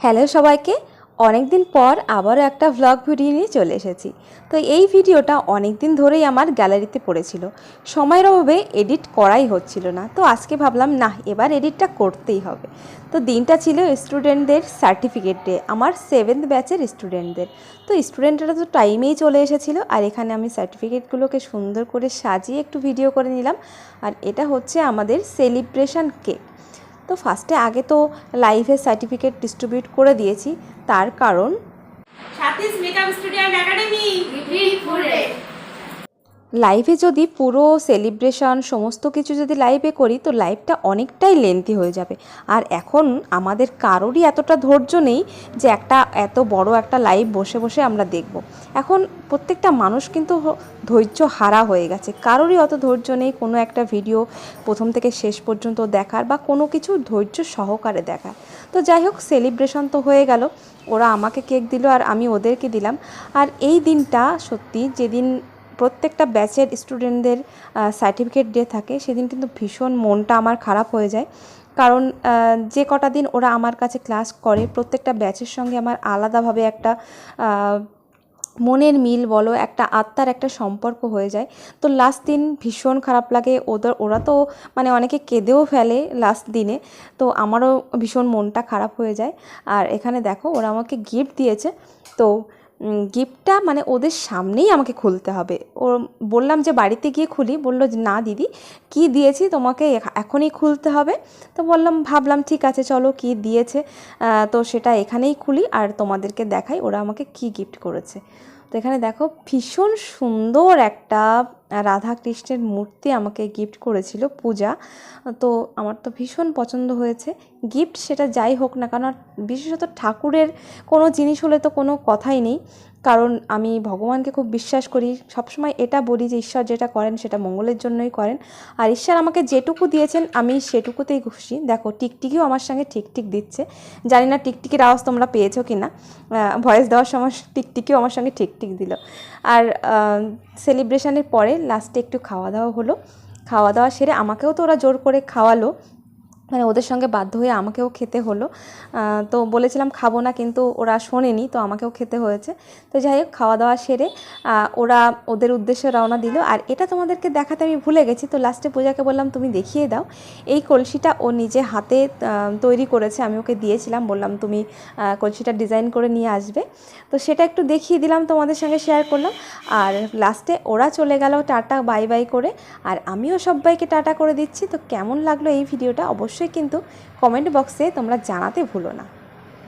Hello সবাইকে অনেক দিন পর আবারও একটা ভ্লগ ভিডিও নিয়ে চলে এসেছি। তো এই ভিডিওটা অনেক দিন ধরেই আমার গ্যালারিতে পড়েছিল। সময়ের অভাবে এডিট করাই হচ্ছিল না। তো আজকে ভাবলাম না এবার এডিটটা করতেই হবে। তো দিনটা ছিল স্টুডেন্টদের সার্টিফিকেট ডে আমার সেভেন্থ ব্যাচের স্টুডেন্টদের তো স্টুডেন্টরা তো টাইমেই চলে এসেছিল আর এখানে আমি সার্টিফিকেটগুলোকে সুন্দর করে সাজিয়ে একটু ভিডিও করে নিলাম। আর এটা হচ্ছে আমাদের সেলিব্রেশন কেক তো ফার্স্টে আগে তো লাইভে সার্টিফিকেট ডিস্ট্রিবিউট করে দিয়েছি তার কারণ মেকআপ স্টুডিও লাইভে যদি পুরো সেলিব্রেশন সমস্ত কিছু যদি লাইভে করি, তো লাইভটা অনেকটাই লেন্থি হয়ে যাবে। আর এখন আমাদের কারোরই এতটা ধৈর্য নেই যে একটা এত বড় একটা লাইভ বসে বসে আমরা দেখব। এখন প্রত্যেকটা মানুষ কিন্তু ধৈর্য হারা হয়ে গেছে। কারোরই অত ধৈর্য নেই কোনো একটা ভিডিও প্রথম থেকে শেষ পর্যন্ত দেখার বা কোনো কিছু ধৈর্য সহকারে দেখার। তো যাই হোক সেলিব্রেশন তো হয়ে গেল। ওরা আমাকে কেক দিল আর আমি ওদেরকে দিলাম। আর এই দিনটা সত্যি যেদিন প্রত্যেকটা ব্যাচের স্টুডেন্টদের সার্টিফিকেট ডে থাকে, সেদিন কিন্তু ভীষণ মনটা আমার খারাপ হয়ে যায়। কারণ যে কটা দিন ওরা আমার কাছে ক্লাস করে, প্রত্যেকটা ব্যাচের সঙ্গে আমার আলাদাভাবে একটা মনের মিল বলো, একটা আত্মার একটা সম্পর্ক হয়ে যায়। তো লাস্ট দিন ভীষণ খারাপ লাগে, ওদের, ওরা তো মানে অনেকে কেঁদেও ফেলে লাস্ট দিনে, তো আমারও ভীষণ মনটা খারাপ হয়ে যায়। আর এখানে দেখো, ওরা আমাকে গিফট দিয়েছে। তো গিফটটা মানে ওদের সামনেই আমাকে খুলতে হবে। ও বললাম যে বাড়িতে গিয়ে খুলি। বলল না দিদি, কি দিয়েছি তোমাকে এখনই খুলতে হবে। তো বললাম, ভাবলাম ঠিক আছে, চলো কি দিয়েছে? তো সেটা এখানেই খুলি আর তোমাদেরকে দেখাই ওরা আমাকে কি গিফট করেছে। তো এখানে দেখো, ভীষণ সুন্দর একটা রাধা কৃষ্ণের মূর্তি আমাকে গিফট করেছিল, পূজা। তো আমার তো ভীষণ পছন্দ হয়েছে। গিফট সেটা যাই হোক না কারণ বিশেষত ঠাকুরের কোনো জিনিস হলে তো কোনো কথাই নেই। কারণ আমি ভগবানকে খুব বিশ্বাস করি, সবসময় এটা বলি যে ঈশ্বর যেটা করেন সেটা মঙ্গলের জন্যই করেন। আর ঈশ্বর আমাকে যেটুকু দিয়েছেন, আমি সেটুকুতেই খুশি। দেখো, টিকটিকিও আমার সঙ্গে টিকটিক দিচ্ছে। জানি না টিকটিকির আওয়াজ তোমরা পেয়েছ কি না। ভয়েস দেওয়ার সময় টিকটিকিও আমার সঙ্গে টিকটিক দিল। আর সেলিব্রেশনের পরে লাস্টে একটু খাওয়া দাওয়া হলো। খাওয়া দাওয়া সেরে আমাকেও তো ওরা জোর করে খাওয়ালো। মানে ওদের সঙ্গে বাধ্য হয়ে আমাকেও খেতে হলো। তো বলেছিলাম খাব না কিন্তু ওরা শোনেনি, তো আমাকেও খেতে হয়েছে। তো যাই হোক খাওয়া দাওয়া সেরে ওরা ওদের উদ্দেশ্যে রওনা দিল। আর এটা তোমাদেরকে দেখাতে আমি ভুলে গেছি, তো লাস্টে পূজাকে বললাম, তুমি দেখিয়ে দাও। এই কলসিটা ও নিজে হাতে তৈরি করেছে, আমি ওকে দিয়েছিলাম, বললাম, তুমি কলসিটা ডিজাইন করে নিয়ে আসবে। তো সেটা একটু দেখিয়ে দিলাম, তোমাদের সঙ্গে শেয়ার করলাম। আর লাস্টে ওরা চলে গেল টাটা বাই বাই করে। আর আমিও সবাইকে টাটা করে দিচ্ছি। তো কেমন লাগল এই ভিডিওটা? অবশ্যই কিন্তু কমেন্ট বক্সে তোমরা জানাতে ভুলো না।